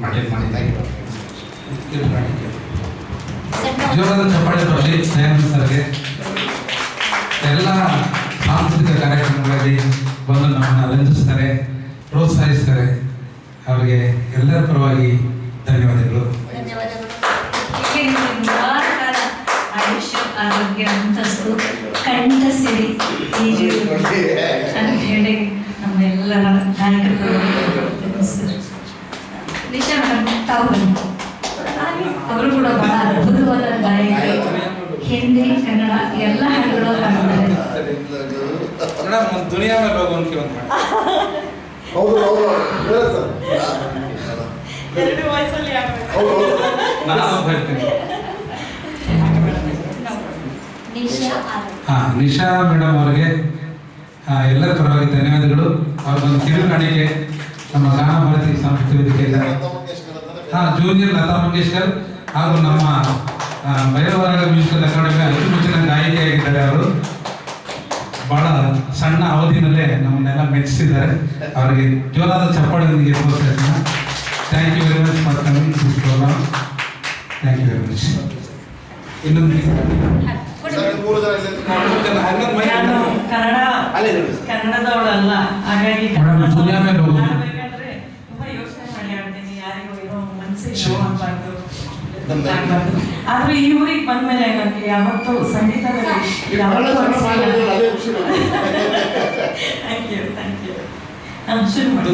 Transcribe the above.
Attend ಮಾಡಿದ್ದಾಗಿ ಜೋರಾದ ಚಪ್ಪಾಳೆ ಸರ್ಗೆ ಎಲ್ಲ ಸಾಂಸ್ಕೃತಿಕ ಕಾರ್ಯಕ್ರಮಗಳಲ್ಲಿ ಬಂದು ನಮ್ಮನ್ನು ರಂಜಿಸ್ತಾರೆ ಪ್ರೋತ್ಸಾಹಿಸ್ತಾರೆ ಅವರಿಗೆ ಎಲ್ಲರ ಪರವಾಗಿ ಧನ್ಯವಾದಗಳು. ಆಯುಷ್ಯ ಆರೋಗ್ಯ ಅಂತಸ್ತು ಕಂಠ ಸಿರಿ ಅಂತ ಹೇಳಿ ನಮ್ಮೆಲ್ಲರ ನಾಯಕರು ನಿಶಾ ಮೇಡಮ್ ತಾವು ಬನ್ನಿ. ಅವರು ಕೂಡ ಬಹಳ ಅದ್ಭುತವಾದ ಗಾಯಕರು. ಹಿಂದಿ ಕನ್ನಡ ಎಲ್ಲ ಹಾಡುಗಳು ದುನಿಯಾ ಮೇಲೆ ಒಂದು ಹೌದು ಹೌದು. ಎರಡು ವಯಸ್ಸಲ್ಲಿ ನಾನು ಹೇಳ್ತೀನಿ ನಿಶಾ ಆನಂದ್ ಹಾಂ ನಿಶಾ ಮೇಡಮ್ ಅವರಿಗೆ ಆ, ಎಲ್ಲರ ಪರವಾಗಿ ಧನ್ಯವಾದಗಳು. ಅವ್ರಿಗೊಂದು ಕಿರುಕಾಣಿಕೆ ನಮ್ಮ ಗಾನ ಭಾರತಿ ಸಾಂಸ್ಕೃತಿಕ ವೇದಿಕೆಯಿಂದ ಹಾಂ ಜೂನಿಯರ್ ಲತಾ ಮಂಗೇಶ್ಕರ್ ಹಾಗೂ ನಮ್ಮ ಬೈರವರಾಗ ಮ್ಯೂಸಿಕಲ್ ಅಕಾಡೆಮಿ ಅಚ್ಚುಮೆಚ್ಚಿನ ಗಾಯಕಿಯಾಗಿದ್ದಾರೆ ಅವರು. ಬಹಳ ಸಣ್ಣ ಅವಧಿನಲ್ಲೇ ನಮ್ಮನ್ನೆಲ್ಲ ಮೆಚ್ಚಿಸಿದ್ದಾರೆ. ಅವರಿಗೆ ಜೋರಾದ ಚಪ್ಪಾಳೆಯೊಂದಿಗೆ ಪ್ರೋತ್ಸಾಹ thank you very much for coming to programme thank you very much ಇನ್ನೊಂದು ಕನ್ನಡದವಳಲ್ಲ. ಹಾಗಾಗಿ ತಯಾರಿ ಇರೋ ಮನಸ್ಸಿಗೆ ಆಗಬಾರ್ದು ಆದ್ರೆ ಇವ್ರಿಗೆ ಬಂದ್ಮೇಲೆ ನನಗೆ ಯಾವತ್ತೂ ಸಂಗೀತದಲ್ಲಿ ಥ್ಯಾಂಕ್ ಯು ಥ್ಯಾಂಕ್ ಯು ನಾನು ಶುರು ಮಾಡಿ